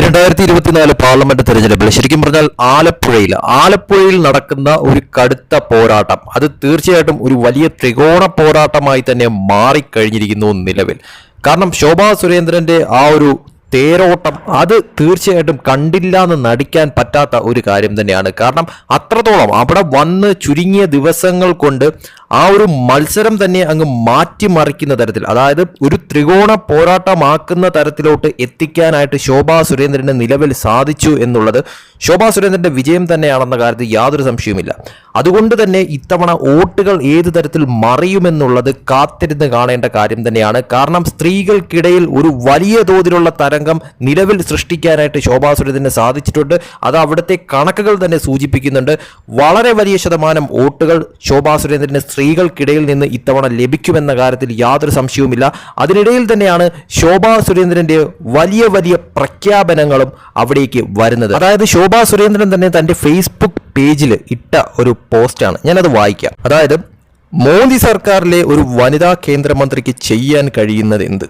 രണ്ടായിരത്തി ഇരുപത്തിനാല് പാർലമെന്റ് തെരഞ്ഞെടുപ്പിൽ ശരിക്കും പറഞ്ഞാൽ ആലപ്പുഴയിൽ ആലപ്പുഴയിൽ നടക്കുന്ന ഒരു കടുത്ത പോരാട്ടം. അത് തീർച്ചയായിട്ടും ഒരു വലിയ ത്രികോണ പോരാട്ടമായി തന്നെ മാറിക്കഴിഞ്ഞിരിക്കുന്നു നിലവിൽ. കാരണം ശോഭാ സുരേന്ദ്രന്റെ ആ ഒരു തേരോട്ടം അത് തീർച്ചയായിട്ടും കണ്ടില്ല എന്ന് നടിക്കാൻ പറ്റാത്ത ഒരു കാര്യം തന്നെയാണ്. കാരണം അത്രത്തോളം അവിടെ വന്ന് ചുരുങ്ങിയ ദിവസങ്ങൾ കൊണ്ട് ആ ഒരു മത്സരം തന്നെ അങ്ങ് മാറ്റിമറിക്കുന്ന തരത്തിൽ അതായത് ഒരു ത്രികോണ പോരാട്ടമാക്കുന്ന തരത്തിലോട്ട് എത്തിക്കാനായിട്ട് ശോഭാ സുരേന്ദ്രന് നിലവിൽ സാധിച്ചു എന്നുള്ളത് ശോഭാ സുരേന്ദ്രന്റെ വിജയം തന്നെയാണെന്ന കാര്യത്തിൽ യാതൊരു സംശയവുമില്ല. അതുകൊണ്ട് തന്നെ ഇത്തവണ വോട്ടുകൾ ഏത് തരത്തിൽ മറിയുമെന്നുള്ളത് കാത്തിരുന്ന് കാണേണ്ട കാര്യം തന്നെയാണ്. കാരണം സ്ത്രീകൾക്കിടയിൽ ഒരു വലിയ തോതിലുള്ള തരംഗം നിലവിൽ സൃഷ്ടിക്കാനായിട്ട് ശോഭാ സുരേന്ദ്രന് സാധിച്ചിട്ടുണ്ട്. അത് അവിടുത്തെ കണക്കുകൾ തന്നെ സൂചിപ്പിക്കുന്നുണ്ട്. വളരെ വലിയ ശതമാനം വോട്ടുകൾ ശോഭാ സുരേന്ദ്രന് സ്ത്രീകൾക്കിടയിൽ നിന്ന് ഇത്തവണ ലഭിക്കുമെന്ന കാര്യത്തിൽ യാതൊരു സംശയവുമില്ല. അതിനിടയിൽ തന്നെയാണ് ശോഭാ സുരേന്ദ്രന്റെ വലിയ വലിയ പ്രഖ്യാപനങ്ങളും അവിടേക്ക് വരുന്നത്. അതായത് ശോഭാ സുരേന്ദ്രൻ തന്നെ തന്റെ ഫേസ്ബുക്ക് പേജിൽ ഇട്ട ഒരു പോസ്റ്റാണ്. ഞാനത് വായിക്കാം. അതായത് മോദി സർക്കാരിലെ ഒരു വനിതാ കേന്ദ്രമന്ത്രിക്ക് ചെയ്യാൻ കഴിയുന്നത് എന്ത്?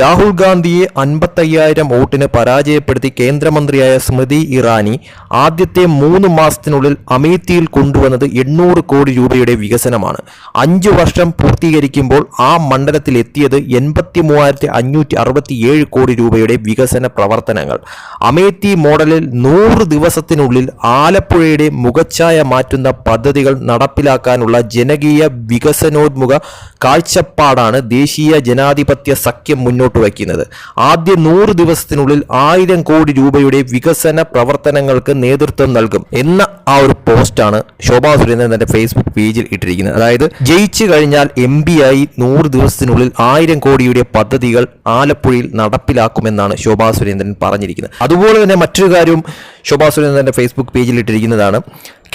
രാഹുൽ ഗാന്ധിയെ അൻപത്തയ്യായിരം വോട്ടിന് പരാജയപ്പെടുത്തി കേന്ദ്രമന്ത്രിയായ സ്മൃതി ഇറാനി ആദ്യത്തെ മൂന്ന് മാസത്തിനുള്ളിൽ അമേത്തിയിൽ കൊണ്ടുവന്നത് എണ്ണൂറ് കോടി രൂപയുടെ വികസനമാണ്. അഞ്ചു വർഷം പൂർത്തീകരിക്കുമ്പോൾ ആ മണ്ഡലത്തിൽ എത്തിയത് എൺപത്തി മൂവായിരത്തി അഞ്ഞൂറ്റി അറുപത്തിയേഴ് കോടി രൂപയുടെ വികസന പ്രവർത്തനങ്ങൾ. അമേത്തി മോഡലിൽ നൂറ് ദിവസത്തിനുള്ളിൽ ആലപ്പുഴയുടെ മുഖച്ഛായ മാറ്റുന്ന പദ്ധതികൾ നടപ്പിലാക്കാനുള്ള ജനകീയ വികസനോന്മുഖ കാഴ്ചപ്പാടാണ് ദേശീയ ജനാധിപത്യ സഖ്യം മുന്നോട്ട് വയ്ക്കുന്നത്. ആദ്യ നൂറ് ദിവസത്തിനുള്ളിൽ ആയിരം കോടി രൂപയുടെ വികസന പ്രവർത്തനങ്ങൾക്ക് നേതൃത്വം നൽകും എന്ന ആ ഒരു പോസ്റ്റാണ് ശോഭാ സുരേന്ദ്രൻ തന്റെ ഫേസ്ബുക്ക് പേജിൽ ഇട്ടിരിക്കുന്നത്. അതായത് ജയിച്ചു കഴിഞ്ഞാൽ എം ആയി നൂറ് ദിവസത്തിനുള്ളിൽ ആയിരം കോടിയുടെ പദ്ധതികൾ ആലപ്പുഴയിൽ നടപ്പിലാക്കുമെന്നാണ് ശോഭാ സുരേന്ദ്രൻ പറഞ്ഞിരിക്കുന്നത്. അതുപോലെ തന്നെ മറ്റൊരു കാര്യവും ശോഭാ സുരേന്ദ്രൻ തന്റെ ഫേസ്ബുക്ക് പേജിൽ ഇട്ടിരിക്കുന്നതാണ്.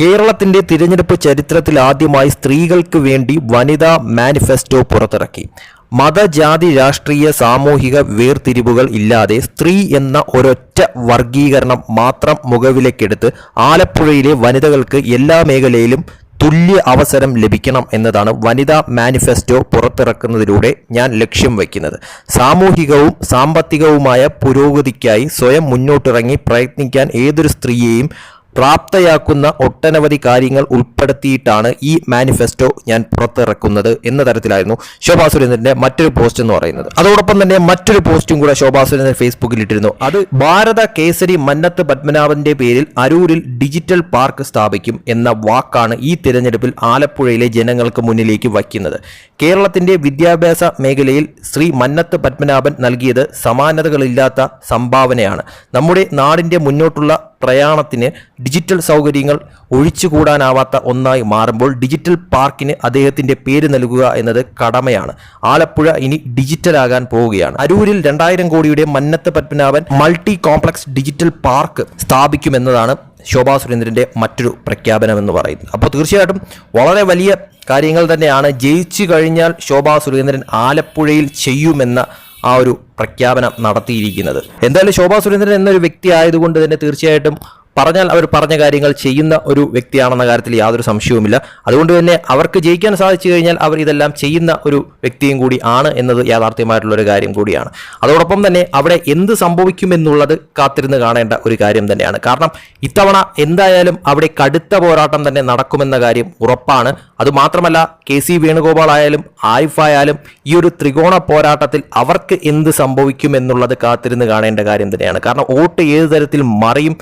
കേരളത്തിന്റെ തിരഞ്ഞെടുപ്പ് ചരിത്രത്തിൽ ആദ്യമായി സ്ത്രീകൾക്ക് വേണ്ടി വനിതാ മാനിഫെസ്റ്റോ പുറത്തിറക്കി. മതജാതി രാഷ്ട്രീയ സാമൂഹിക വേർതിരിവുകൾ ഇല്ലാതെ സ്ത്രീ എന്ന ഒരൊറ്റ വർഗീകരണം മാത്രം മുഖവിലക്കെടുത്ത് ആലപ്പുഴയിലെ വനിതകൾക്ക് എല്ലാ മേഖലയിലും തുല്യ അവസരം ലഭിക്കണം എന്നതാണ് വനിതാ മാനിഫെസ്റ്റോ പുറത്തിറക്കുന്നതിലൂടെ ഞാൻ ലക്ഷ്യം വയ്ക്കുന്നത്. സാമൂഹികവും സാമ്പത്തികവുമായ പുരോഗതിക്കായി സ്വയം മുന്നോട്ടിറങ്ങി പ്രയത്നിക്കാൻ ഏതൊരു സ്ത്രീയെയും പ്രാപ്തയാക്കുന്ന ഒട്ടനവധി കാര്യങ്ങൾ ഉൾപ്പെടുത്തിയിട്ടാണ് ഈ മാനിഫെസ്റ്റോ ഞാൻ പുറത്തിറക്കുന്നത് എന്ന തരത്തിലായിരുന്നു ശോഭാ സുരേന്ദ്രന്റെ മറ്റൊരു പോസ്റ്റ് എന്ന് പറയുന്നത്. അതോടൊപ്പം തന്നെ മറ്റൊരു പോസ്റ്റും കൂടെ ശോഭാ സുരേന്ദ്രൻ ഫേസ്ബുക്കിൽ ഇട്ടിരുന്നു അത് ഭാരത കേസരി മന്നത്ത് പത്മനാഭന്റെ പേരിൽ അരൂരിൽ ഡിജിറ്റൽ പാർക്ക് സ്ഥാപിക്കും എന്ന വാക്കാണ് ഈ തിരഞ്ഞെടുപ്പിൽ ആലപ്പുഴയിലെ ജനങ്ങൾക്ക് മുന്നിലേക്ക് വയ്ക്കുന്നത്. കേരളത്തിന്റെ വിദ്യാഭ്യാസ മേഖലയിൽ ശ്രീ മന്നത്ത് പത്മനാഭൻ നൽകിയത് സമാനതകളില്ലാത്ത സംഭാവനയാണ്. നമ്മുടെ നാടിന്റെ മുന്നോട്ടുള്ള പ്രയാണത്തിന് ഡിജിറ്റൽ സൗകര്യങ്ങൾ ഒഴിച്ചുകൂടാനാവാത്ത ഒന്നായി മാറുമ്പോൾ ഡിജിറ്റൽ പാർക്കിന് അദ്ദേഹത്തിന്റെ പേര് നൽകുക എന്നത് കടമയാണ്. ആലപ്പുഴ ഇനി ഡിജിറ്റലാകാൻ പോവുകയാണ്. അരൂരിൽ രണ്ടായിരം കോടിയുടെ Mannath Padmanabhan multi complex digital park സ്ഥാപിക്കുമെന്നതാണ് Shobha സുരേന്ദ്രന്റെ മറ്റൊരു പ്രഖ്യാപനം എന്ന് പറയുന്നത്. അപ്പോൾ തീർച്ചയായിട്ടും വളരെ വലിയ കാര്യങ്ങൾ തന്നെയാണ്. ജയിച്ചു കഴിഞ്ഞാൽ ശോഭാ സുരേന്ദ്രൻ ആലപ്പുഴയിൽ ചെയ്യുമെന്ന ആ ഒരു പ്രഖ്യാപനം നടത്തിയിരിക്കുന്നത്. എന്തായാലും ശോഭാ സുരേന്ദ്രൻ എന്നൊരു വ്യക്തി ആയതുകൊണ്ട് തന്നെ തീർച്ചയായിട്ടും പറഞ്ഞാൽ അവർ പറഞ്ഞ കാര്യങ്ങൾ ചെയ്യുന്ന ഒരു വ്യക്തിയാണെന്ന കാര്യത്തിൽ യാതൊരു സംശയവുമില്ല. അതുകൊണ്ട് തന്നെ അവർക്ക് ജയിക്കാൻ സാധിച്ചു കഴിഞ്ഞാൽ അവർ ഇതെല്ലാം ചെയ്യുന്ന ഒരു വ്യക്തിയും കൂടി ആണ് എന്നത് യാഥാർത്ഥ്യമായിട്ടുള്ള ഒരു കാര്യം കൂടിയാണ്. അതോടൊപ്പം തന്നെ അവിടെ എന്ത് സംഭവിക്കുമെന്നുള്ളത് കാത്തിരുന്ന് കാണേണ്ട ഒരു കാര്യം തന്നെയാണ്. കാരണം ഇത്തവണ എന്തായാലും അവിടെ കടുത്ത പോരാട്ടം തന്നെ നടക്കുമെന്ന കാര്യം ഉറപ്പാണ്. അതുമാത്രമല്ല കെ സി വേണുഗോപാൽ ആയാലും ആയിഫ് ആയാലും ഈ ഒരു ത്രികോണ പോരാട്ടത്തിൽ അവർക്ക് എന്ത് സംഭവിക്കുമെന്നുള്ളത് കാത്തിരുന്ന് കാണേണ്ട കാര്യം തന്നെയാണ്. കാരണം വോട്ട് ഏത് തരത്തിൽ മറിയും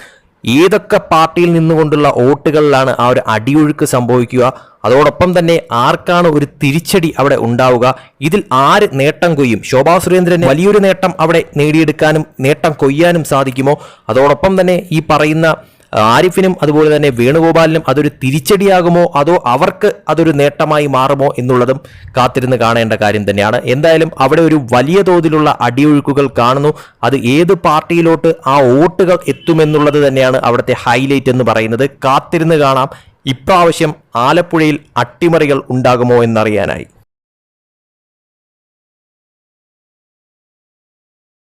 ഏതൊക്കെ പാർട്ടിയിൽ നിന്നുകൊണ്ടുള്ള വോട്ടുകളിലാണ് ആ ഒരു അടിയൊഴുക്ക് സംഭവിക്കുക? അതോടൊപ്പം തന്നെ ആർക്കാണ് ഒരു തിരിച്ചടി അവിടെ ഉണ്ടാവുക? ഇതിൽ ആര് നേട്ടം കൊയ്യും? ശോഭാ സുരേന്ദ്രന് വലിയൊരു നേട്ടം അവിടെ നേടിയെടുക്കാനും നേട്ടം കൊയ്യാനും സാധിക്കുമോ? അതോടൊപ്പം തന്നെ ഈ പറയുന്ന ആരിഫിനും അതുപോലെ തന്നെ വേണുഗോപാലിനും അതൊരു തിരിച്ചടിയാകുമോ? അതോ അവർക്ക് അതൊരു നേട്ടമായി മാറുമോ എന്നുള്ളതും കാത്തിരുന്ന് കാണേണ്ട കാര്യം തന്നെയാണ്. എന്തായാലും അവിടെ ഒരു വലിയ തോതിലുള്ള അടിയൊഴുക്കുകൾ കാണുന്നു. അത് ഏത് പാർട്ടിയിലോട്ട് ആ വോട്ടുകൾ എത്തുമെന്നുള്ളത് തന്നെയാണ് അവിടുത്തെ ഹൈലൈറ്റ് എന്ന് പറയുന്നത്. കാത്തിരുന്ന് കാണാം. ഇപ്രാവശ്യം ആലപ്പുഴയിൽ അട്ടിമറികൾ ഉണ്ടാകുമോ എന്നറിയാനായി.